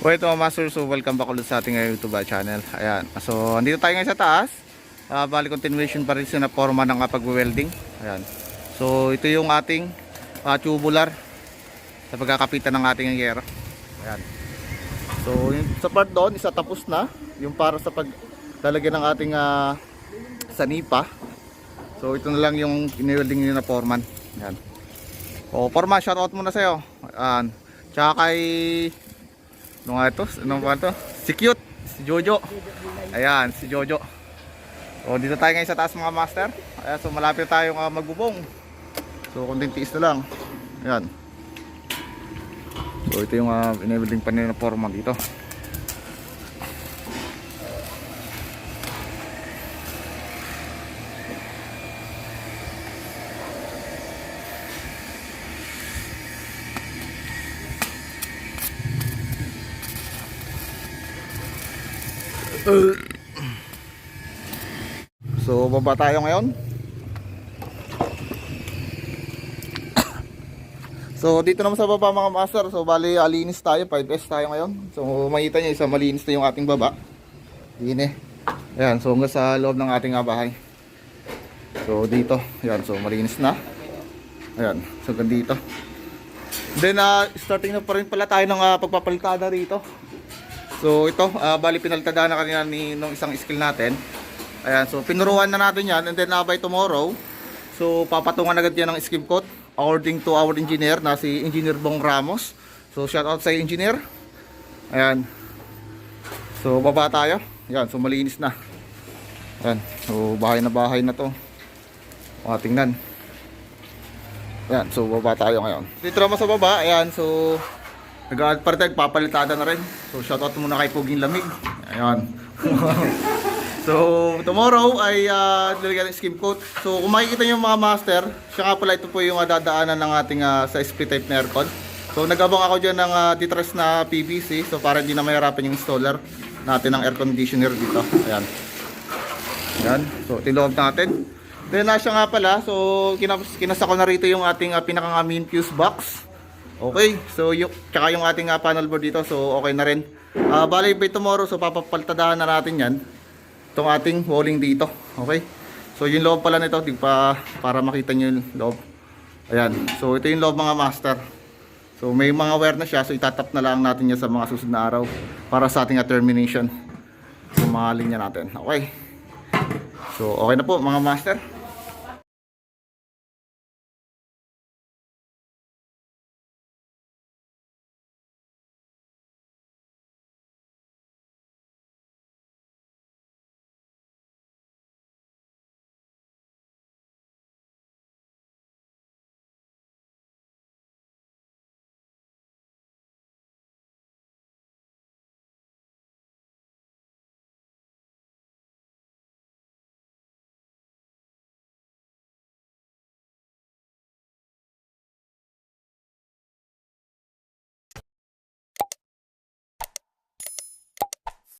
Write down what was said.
Well, ito mga master, so welcome back ulit sa ating uh, YouTube uh, channel. Ayan, so andito tayo ngayon sa taas. Uh, bali continuation pa rin na forma ng uh, pag-welding. Ayan. So ito yung ating uh, tubular sa pagkakapitan ng ating yero. Ayan. So yung sa part doon, isa tapos na. Yung para sa paglalagyan ng ating uh, sanipa. So ito na lang yung in-welding na foreman. Ayan. O, forma, shoutout muna sa'yo. Ayan. Tsaka kay ano nga ito? Ano ba ito? Si Cute, si Jojo. Ayan, si Jojo. O, dito tayo ngayon sa taas mga master. Ayan, so malapit tayong uh, magbubong. So, kunting tiis na lang. Ayan. So, ito yung uh, enabling pa nila na forma dito. So, baba tayo ngayon. So, dito naman sa baba mga master. So, bali, alinis tayo. 5S tayo ngayon. So, makita nyo, isa malinis na yung ating baba. Dine. Ayan, so hanggang sa loob ng ating ah, bahay. So, dito. Ayan, so malinis na. Ayan, so dito. Then, ah, starting na pa rin pala tayo ng ah, pagpapalitada rito. So, ito, ah, bali, pinalitada na kanina ni nung isang skill natin. Ayan, so pinuruan na natin yan and then uh, by tomorrow, so papatungan agad yan ng skim coat according to our engineer na si Engineer Bong Ramos. So shout out sa engineer. Ayan. So baba tayo. Ayan, so malinis na. Ayan, so bahay na bahay na to. O, tingnan. Ayan, so baba tayo ngayon. Dito naman sa baba, ayan, so nag-partag, papalitada na rin. So shout out muna kay Puging Lamig. Ayan. So, tomorrow ay uh, lalagyan ng skim coat. So, kung makikita nyo mga master, siya nga pala ito po yung uh, dadaanan ng ating uh, sa split type na aircon. So, nagabang ako dyan ng uh, detress na PVC. So, para hindi na mahirapan yung installer natin ng air conditioner dito. Ayan. Ayan. So, tiloob natin. Then, uh, siya nga pala. So, kinas kinasa ko na rito yung ating uh, pinakang uh, main fuse box. Okay. So, yung, tsaka yung ating uh, panel board dito. So, okay na rin. Uh, bali by tomorrow, so papapaltadahan na natin yan itong ating walling dito. Okay? So yung loob pala nito, di pa para makita niyo yung loob. Ayan. So ito yung loob mga master. So may mga wire na siya, so itatap na lang natin yan sa mga susunod na araw para sa ating uh, termination. So mga linya natin. Okay? So okay na po mga master.